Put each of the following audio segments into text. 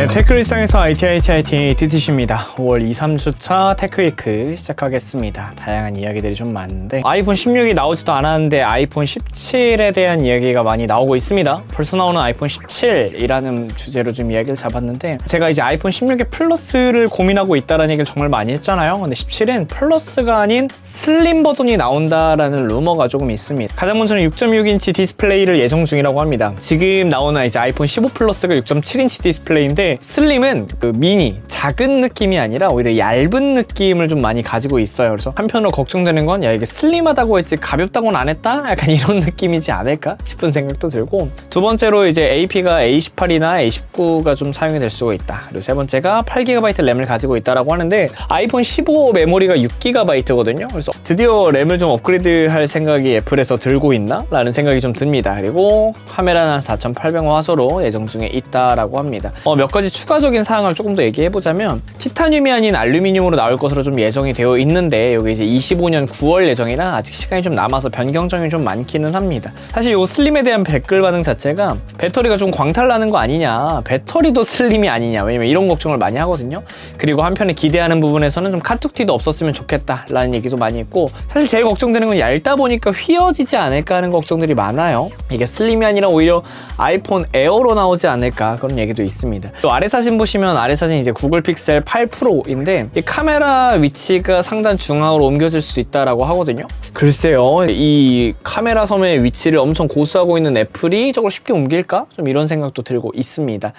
네, 테크 일상에서 IT, IT, IT, TTC입니다. 5월 2, 3주차 테크위크 시작하겠습니다. 다양한 이야기들이 좀 많은데 아이폰 16이 나오지도 않았는데 아이폰 17에 대한 이야기가 많이 나오고 있습니다. 벌써 나오는 아이폰 17이라는 주제로 좀 이야기를 잡았는데 제가 이제 아이폰 16의 플러스를 고민하고 있다는 얘기를 정말 많이 했잖아요. 근데 17은 플러스가 아닌 슬림 버전이 나온다라는 루머가 조금 있습니다. 가장 먼저는 6.6인치 디스플레이를 예정 중이라고 합니다. 지금 나오는 이제 아이폰 15 플러스가 6.7인치 디스플레이인데 슬림은 그 미니 작은 느낌이 아니라 오히려 얇은 느낌을 좀 많이 가지고 있어요. 그래서 한편으로 걱정되는 건 야 이게 슬림하다고 했지 가볍다고는 안 했다? 약간 이런 느낌이지 않을까 싶은 생각도 들고 두 번째로 이제 AP가 A18이나 A19가 좀 사용이 될 수가 있다. 그리고 세 번째가 8GB 램을 가지고 있다라고 하는데 아이폰 15 메모리가 6GB거든요. 그래서 드디어 램을 좀 업그레이드 할 생각이 애플에서 들고 있나? 라는 생각이 좀 듭니다. 그리고 카메라는 4800 화소로 예정 중에 있다라고 합니다. 어, 몇 가지 추가적인 사항을 조금 더 얘기해 보자면 티타늄이 아닌 알루미늄으로 나올 것으로 좀 예정이 되어 있는데 여기 이제 25년 9월 예정이라 아직 시간이 좀 남아서 변경점이 좀 많기는 합니다. 사실 이 슬림에 대한 댓글 반응 자체가 배터리가 좀 광탈나는 거 아니냐, 배터리도 슬림이 아니냐, 왜냐면 이런 걱정을 많이 하거든요. 그리고 한편에 기대하는 부분에서는 좀 카툭티도 없었으면 좋겠다라는 얘기도 많이 했고 사실 제일 걱정되는 건 얇다 보니까 휘어지지 않을까 하는 걱정들이 많아요. 이게 슬림이 아니라 오히려 아이폰 에어로 나오지 않을까 그런 얘기도 있습니다. 또 아래 사진 보시면 아래 사진 이제 구글 픽셀 8 프로인데 이 카메라 위치가 상단 중앙으로 옮겨질 수 있다라고 하거든요. 글쎄요, 이 카메라 섬의 위치를 엄청 고수하고 있는 애플이 저걸 쉽게 옮길까? 좀 이런 생각도 들고 있습니다.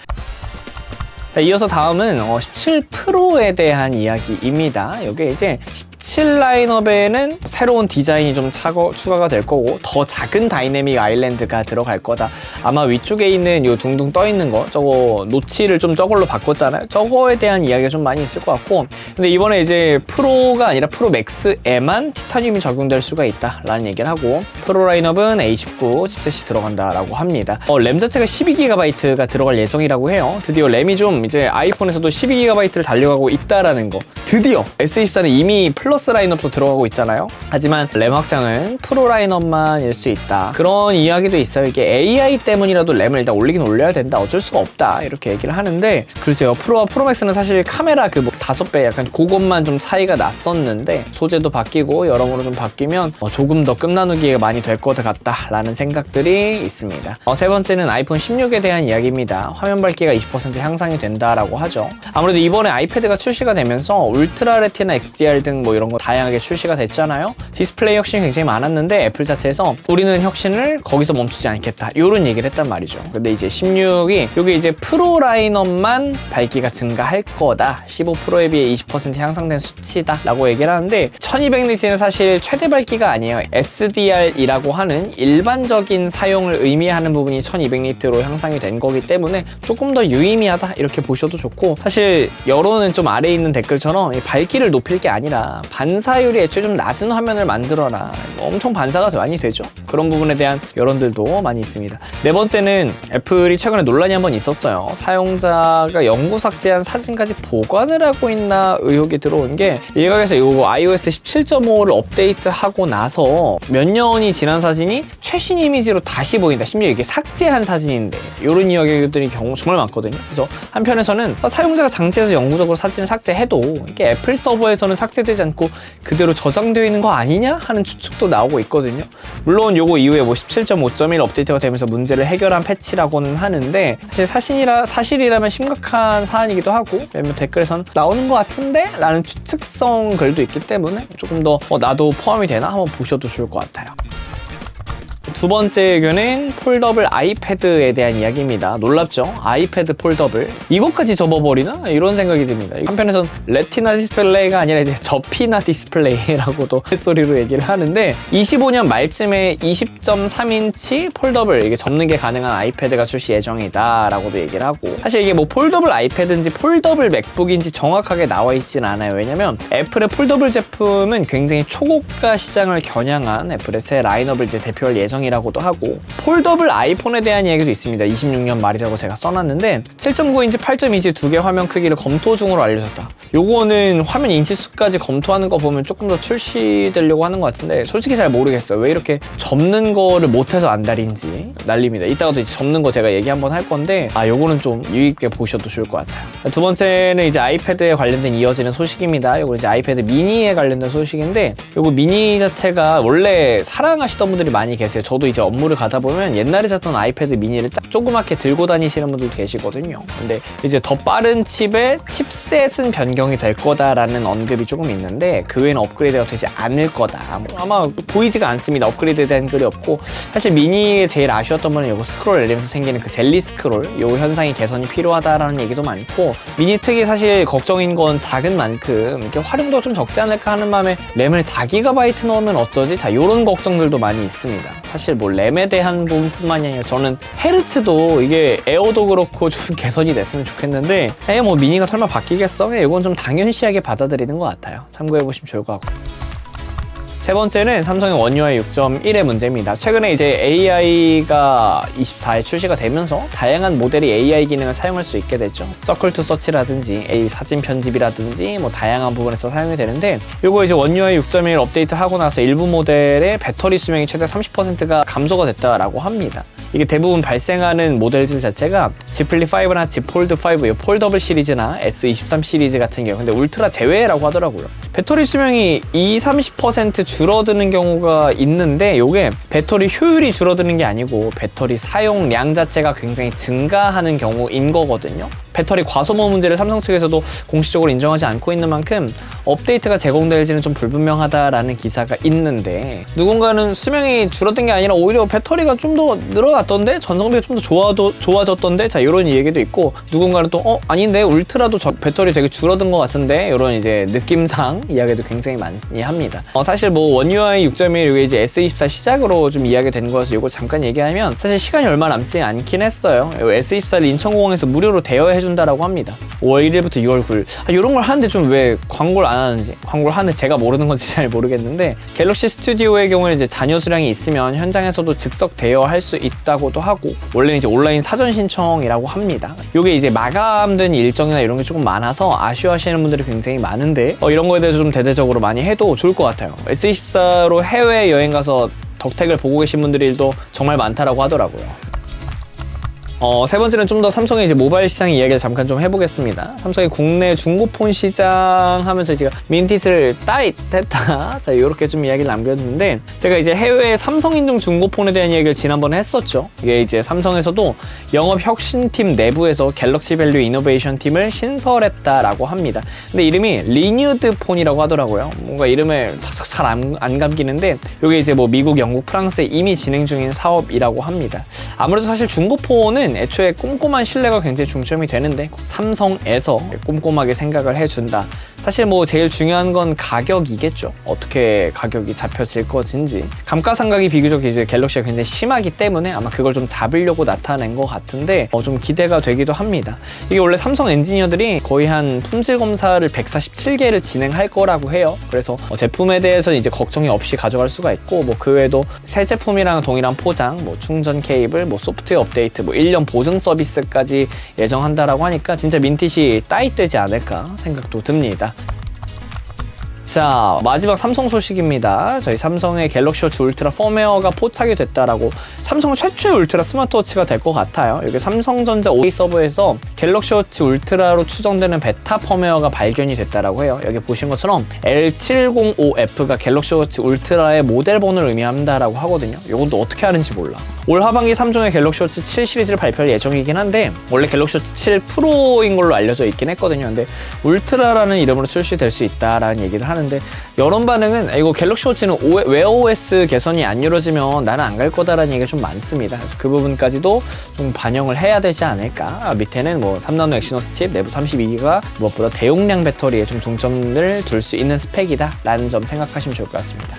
자, 이어서 다음은 어, 17 프로에 대한 이야기입니다. 여기 이제 17 라인업에는 새로운 디자인이 좀 차거, 추가가 될 거고 더 작은 다이내믹 아일랜드가 들어갈 거다. 아마 위쪽에 있는 요 둥둥 떠 있는 거 저거 노치를 좀 저걸로 바꿨잖아요. 저거에 대한 이야기가 좀 많이 있을 것 같고 근데 이번에 이제 프로가 아니라 프로 맥스에만 티타늄이 적용될 수가 있다라는 얘기를 하고 프로 라인업은 A19 칩셋이 들어간다라고 합니다. 어, 램 자체가 12GB가 들어갈 예정이라고 해요. 드디어 램이 좀 이제 아이폰에서도 12GB를 달려가고 있다라는 거. 드디어 S24는 이미 플 러스 라인업도 들어가고 있잖아요. 하지만 램 확장은 프로 라인업만일 수 있다. 그런 이야기도 있어요. 이게 AI 때문이라도 램을 일단 올리긴 올려야 된다. 어쩔 수가 없다. 이렇게 얘기를 하는데 글쎄요. 프로와 프로맥스는 사실 카메라 그 뭐 다섯 배 약간 그것만 좀 차이가 났었는데 소재도 바뀌고 여러모로 좀 바뀌면 어, 조금 더 끝나누기가 많이 될 것 같다라는 생각들이 있습니다. 어, 세 번째는 아이폰 16에 대한 이야기입니다. 화면 밝기가 20% 향상이 된다라고 하죠. 아무래도 이번에 아이패드가 출시가 되면서 울트라 레티나 XDR 등뭐 이런 거 다양하게 출시가 됐잖아요. 디스플레이 혁신이 굉장히 많았는데 애플 자체에서 우리는 혁신을 거기서 멈추지 않겠다. 이런 얘기를 했단 말이죠. 근데 이제 16이 이게 이제 프로 라인업만 밝기가 증가할 거다. 15 프로에 비해 20% 향상된 수치다 라고 얘기를 하는데 1200니트는 사실 최대 밝기가 아니에요. SDR이라고 하는 일반적인 사용을 의미하는 부분이 1200니트로 향상이 된 거기 때문에 조금 더 유의미하다 이렇게 보셔도 좋고 사실 여론은 좀 아래에 있는 댓글처럼 이 밝기를 높일 게 아니라 반사율이 애초에 좀 낮은 화면을 만들어라. 엄청 반사가 많이 되죠. 그런 부분에 대한 여론들도 많이 있습니다. 네 번째는 애플이 최근에 논란이 한 번 있었어요. 사용자가 영구 삭제한 사진까지 보관을 하고 있나 의혹이 들어온 게 일각에서 이거 iOS 17.5를 업데이트하고 나서 몇 년이 지난 사진이 최신 이미지로 다시 보인다. 심지어 이게 삭제한 사진인데. 이런 이야기들이 경우 정말 많거든요. 그래서 한편에서는 사용자가 장치에서 영구적으로 사진을 삭제해도 이게 애플 서버에서는 삭제되지 않고 그대로 저장되어 있는 거 아니냐 하는 추측도 나오고 있거든요. 물론 요거 이후에 뭐 17.5.1 업데이트가 되면서 문제를 해결한 패치라고는 하는데 사실 사실이라 사실이라면 심각한 사안이기도 하고 몇몇 댓글에서는 나오는 것 같은데 라는 추측성 글도 있기 때문에 조금 더 어, 나도 포함이 되나 한번 보셔도 좋을 것 같아요. 두 번째 의견은 폴더블 아이패드에 대한 이야기입니다. 놀랍죠? 아이패드 폴더블. 이것까지 접어버리나? 이런 생각이 듭니다. 한편에선 레티나 디스플레이가 아니라 이제 접히나 디스플레이라고도 소리로 얘기를 하는데 25년 말쯤에 20.3인치 폴더블 이게 접는 게 가능한 아이패드가 출시 예정이다라고도 얘기를 하고 사실 이게 뭐 폴더블 아이패드인지 폴더블 맥북인지 정확하게 나와 있진 않아요. 왜냐면 애플의 폴더블 제품은 굉장히 초고가 시장을 겨냥한 애플의 새 라인업을 이제 대표할 예정 모양이라고도 하고 폴더블 아이폰에 대한 이야기도 있습니다. 26년 말이라고 제가 써놨는데 7.9인치, 8.2인치 두 개 화면 크기를 검토 중으로 알려졌다. 요거는 화면 인치 수까지 검토하는 거 보면 조금 더 출시되려고 하는 것 같은데 솔직히 잘 모르겠어요. 왜 이렇게 접는 거를 못해서 안달인지 난립니다. 이따가도 이제 접는 거 제가 얘기 한번 할 건데 아 요거는 좀 유익게 보셔도 좋을 것 같아요. 두 번째는 이제 아이패드에 관련된 이어지는 소식입니다. 요거 이제 아이패드 미니에 관련된 소식인데 요거 미니 자체가 원래 사랑하시던 분들이 많이 계세요. 저도 이제 업무를 가다 보면 옛날에 샀던 아이패드 미니를 짝 조그맣게 들고 다니시는 분들도 계시거든요. 근데 이제 더 빠른 칩에 칩셋은 변경이 될 거다라는 언급이 조금 있는데 그 외에는 업그레이드가 되지 않을 거다. 뭐 아마 보이지가 않습니다. 업그레이드에 대한 글이 없고 사실 미니에 제일 아쉬웠던 분은 요거 스크롤 내리면서 생기는 그 젤리 스크롤 요 현상이 개선이 필요하다라는 얘기도 많고 미니 특이 사실 걱정인 건 작은 만큼 이렇게 활용도가 좀 적지 않을까 하는 마음에 램을 4GB 넣으면 어쩌지? 자 요런 걱정들도 많이 있습니다. 사실 뭐 램에 대한 부분뿐만이 아니라 저는 헤르츠도 이게 에어도 그렇고 좀 개선이 됐으면 좋겠는데 에뭐 미니가 설마 바뀌겠어? 이건 좀 당연시하게 받아들이는 것 같아요. 참고해 보시면 좋을 것 같고. 세 번째는 삼성의 UI 6.1의 문제입니다. 최근에 이제 AI가 24에 출시가 되면서 다양한 모델이 AI 기능을 사용할 수 있게 됐죠. 서클 투 서치라든지 A 사진 편집이라든지 뭐 다양한 부분에서 사용이 되는데 요거 이제 UI 6.1 업데이트 하고 나서 일부 모델의 배터리 수명이 최대 30%가 감소가 됐다라고 합니다. 이게 대부분 발생하는 모델들 자체가 Z 플립 5나 Z 폴드 5, 이 폴더블 시리즈나 S23 시리즈 같은 경우 근데 울트라 제외라고 하더라고요. 배터리 수명이 2, 30% 줄어드는 경우가 있는데 이게 배터리 효율이 줄어드는 게 아니고 배터리 사용량 자체가 굉장히 증가하는 경우인 거거든요. 배터리 과소모 문제를 삼성 측에서도 공식적으로 인정하지 않고 있는 만큼 업데이트가 제공될지는 좀 불분명하다라는 기사가 있는데 누군가는 수명이 줄어든 게 아니라 오히려 배터리가 좀 더 늘어났던데 전성비가 좀 더 좋아도 좋아졌던데 자 이런 얘기도 있고 누군가는 또 어 아닌데 울트라도 저 배터리 되게 줄어든 것 같은데 이런 이제 느낌상 이야기도 굉장히 많이 합니다. 어, 사실 뭐 원UI 6.1 이게 이제 S24 시작으로 좀 이야기 된 거여서 이거 잠깐 얘기하면 사실 시간이 얼마 남지 않긴 했어요. S24를 인천공항에서 무료로 대여해 준다라고 합니다. 5월 1일부터 6월 9일. 아, 이런 걸 하는데 좀 왜 광고를 안 하는지 광고를 하는데 제가 모르는 건지 잘 모르겠는데 갤럭시 스튜디오의 경우는 이제 잔여 수량이 있으면 현장에서도 즉석 대여할 수 있다고도 하고 원래는 이제 온라인 사전 신청이라고 합니다. 이게 이제 마감된 일정이나 이런 게 조금 많아서 아쉬워하시는 분들이 굉장히 많은데 어, 이런 거에 대해서 좀 대대적으로 많이 해도 좋을 것 같아요. S24로 해외 여행 가서 덕택을 보고 계신 분들도 정말 많다라고 하더라고요. 어, 세 번째는 좀 더 삼성의 이제 모바일 시장 이야기를 잠깐 좀 해보겠습니다. 삼성의 국내 중고폰 시장 하면서 제가 민티스를 따잇했다. 자, 이렇게 좀 이야기를 남겼는데 제가 이제 해외 삼성 인증 중고폰에 대한 이야기를 지난번에 했었죠. 이게 이제 삼성에서도 영업 혁신팀 내부에서 갤럭시 밸류 이노베이션 팀을 신설했다라고 합니다. 근데 이름이 리뉴드 폰이라고 하더라고요. 뭔가 이름을 착착 잘안 안 감기는데 이게 이제 뭐 미국, 영국, 프랑스에 이미 진행 중인 사업이라고 합니다. 아무래도 사실 중고폰은 애초에 꼼꼼한 신뢰가 굉장히 중점이 되는데 삼성에서 꼼꼼하게 생각을 해준다. 사실 뭐 제일 중요한 건 가격이겠죠. 어떻게 가격이 잡혀질 것인지. 감가상각이 비교적 이제 갤럭시가 굉장히 심하기 때문에 아마 그걸 좀 잡으려고 나타낸 것 같은데 어, 좀 기대가 되기도 합니다. 이게 원래 삼성 엔지니어들이 거의 한 품질 검사를 147개를 진행할 거라고 해요. 그래서 어, 제품에 대해서 이제 걱정이 없이 가져갈 수가 있고 뭐 그 외에도 새 제품이랑 동일한 포장, 뭐 충전 케이블, 뭐 소프트웨어 업데이트, 뭐 1년 보증 서비스까지 예정한다라고 하니까 진짜 민티시 따입되지 않을까 생각도 듭니다. 자 마지막 삼성 소식입니다. 저희 삼성의 갤럭시 워치 울트라 펌웨어가 포착이 됐다라고 삼성 최초의 울트라 스마트워치가 될 것 같아요. 여기 삼성전자 OA 서버에서 갤럭시 워치 울트라로 추정되는 베타 펌웨어가 발견이 됐다라고 해요. 여기 보신 것처럼 L705F가 갤럭시 워치 울트라의 모델 번호를 의미한다라고 하거든요. 이것도 어떻게 하는지 몰라. 올 하반기 3종의 갤럭시 워치 7 시리즈를 발표할 예정이긴 한데 원래 갤럭시 워치 7 프로인 걸로 알려져 있긴 했거든요. 근데 울트라라는 이름으로 출시될 수 있다라는 얘기를 하는데 여론 반응은 아, 이거 갤럭시 워치는 웨어OS 개선이 안 이루어지면 나는 안 갈 거다라는 얘기가 좀 많습니다. 그래서 그 부분까지도 좀 반영을 해야 되지 않을까. 아, 밑에는 뭐 3나노 엑시노스 칩 내부 32기가 무엇보다 대용량 배터리에 좀 중점을 둘 수 있는 스펙이다라는 점 생각하시면 좋을 것 같습니다.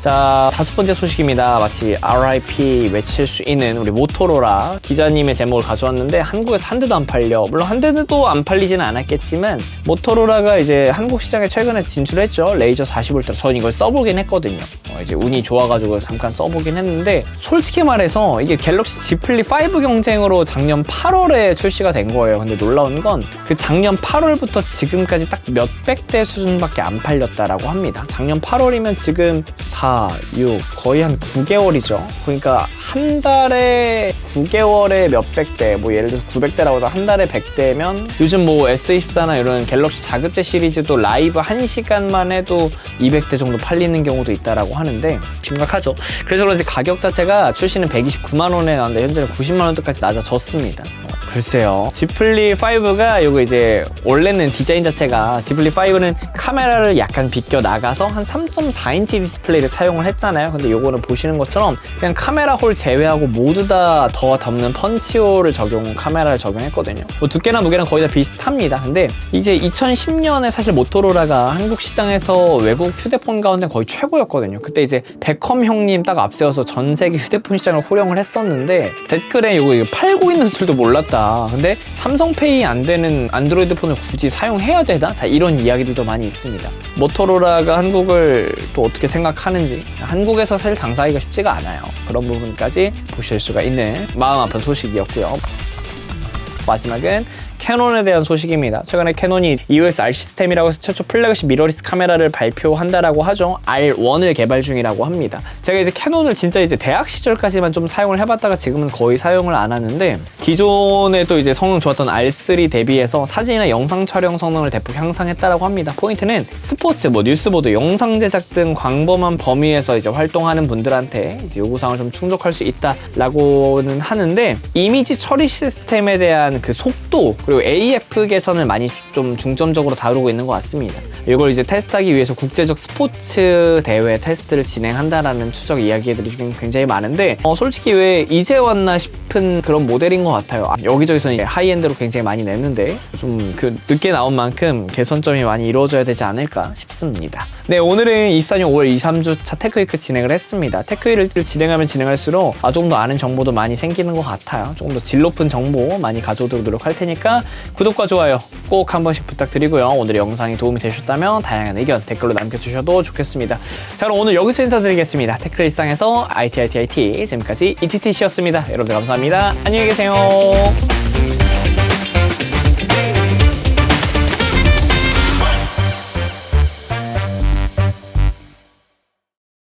자, 다섯 번째 소식입니다. 마치 RIP 외칠 수 있는 우리 모토로라 기자님의 제목을 가져왔는데 한국에서 한 대도 안 팔려. 물론 한 대도 안 팔리지는 않았겠지만 모토로라가 이제 한국 시장에 최근에 진출했죠. 레이저 40V. 전 이걸 써보긴 했거든요. 어, 이제 운이 좋아가지고 잠깐 써보긴 했는데 솔직히 말해서 이게 갤럭시 Z 플립 5 경쟁으로 작년 8월에 출시가 된 거예요. 근데 놀라운 건 그 작년 8월부터 지금까지 딱 몇백 대 수준밖에 안 팔렸다라고 합니다. 작년 8월이면 지금 4, 6, 거의 한 9개월이죠. 그러니까 한 달에 9개월에 몇백 대, 뭐 예를 들어서 900대라고 해도 한 달에 100대면 요즘 뭐 S24나 이런 갤럭시 자급제 시리즈도 라이브 1시간만 해도 200대 정도 팔리는 경우도 있다라고 하는데 심각하죠. 그래서 그런지 가격 자체가 출시는 129만 원에 나왔는데 현재는 90만 원대까지 낮아졌습니다. 어, 글쎄요. 지플리 5가 요거 이제 원래는 디자인 자체가 지플리 5는 카메라를 약간 비껴 나가서 한 3.4인치 디스플레이를 사용을 했잖아요. 근데 요거는 보시는 것처럼 그냥 카메라 홀 제외하고 모두 다 더 덮는 펀치홀을 적용 카메라를 적용했거든요. 뭐 두께나 무게는 거의 다 비슷합니다. 근데 이제 2010년에 사실 모토로라가 한국 시장에서 외국 휴대폰 가운데 거의 최고였거든요. 그때 이제 베컴 형님 딱 앞세워서 전 세계 휴대폰 시장을 호령을 했었는데 댓글에 이거 이거 팔고 있는 줄도 몰랐다. 근데 삼성페이 안 되는 안드로이드 폰을 굳이 사용해야 되나? 자 이런 이야기들도 많이 있습니다. 모토로라가 한국을 또 어떻게 생각하는지 한국에서 사실 장사하기가 쉽지가 않아요. 그런 부분까지 보실 수가 있는 마음 아픈 소식이었고요. 마지막은 캐논에 대한 소식입니다. 최근에 캐논이 EOS R 시스템이라고 해서 최초 플래그십 미러리스 카메라를 발표한다라고 하죠. R1을 개발 중이라고 합니다. 제가 이제 캐논을 진짜 이제 대학 시절까지만 좀 사용을 해봤다가 지금은 거의 사용을 안 하는데 기존에 또 이제 성능 좋았던 R3 대비해서 사진이나 영상 촬영 성능을 대폭 향상했다라고 합니다. 포인트는 스포츠, 뭐 뉴스보도, 영상 제작 등 광범한 범위에서 이제 활동하는 분들한테 이제 요구사항을 좀 충족할 수 있다라고는 하는데 이미지 처리 시스템에 대한 그 속도 그리고 AF 개선을 많이 좀 중점적으로 다루고 있는 것 같습니다. 이걸 이제 테스트하기 위해서 국제적 스포츠 대회 테스트를 진행한다라는 추적 이야기들이 굉장히 많은데 어, 솔직히 왜 이제 왔나 싶은 그런 모델인 것 같아요. 아, 여기저기서 이제 하이엔드로 굉장히 많이 냈는데 좀 그 늦게 나온 만큼 개선점이 많이 이루어져야 되지 않을까 싶습니다. 네 오늘은 24년 5월 2, 3주차 테크위크 진행을 했습니다. 테크위크를 진행하면 진행할수록 아, 조금 더 아는 정보도 많이 생기는 것 같아요. 조금 더 질 높은 정보 많이 가져오도록 노력할 테니까 구독과 좋아요 꼭 한 번씩 부탁드리고요. 오늘 영상이 도움이 되셨다면 다양한 의견 댓글로 남겨주셔도 좋겠습니다. 자 그럼 오늘 여기서 인사드리겠습니다. 테크 일상에서 IT IT IT 지금까지 ETTC였습니다. 여러분들 감사합니다. 안녕히 계세요.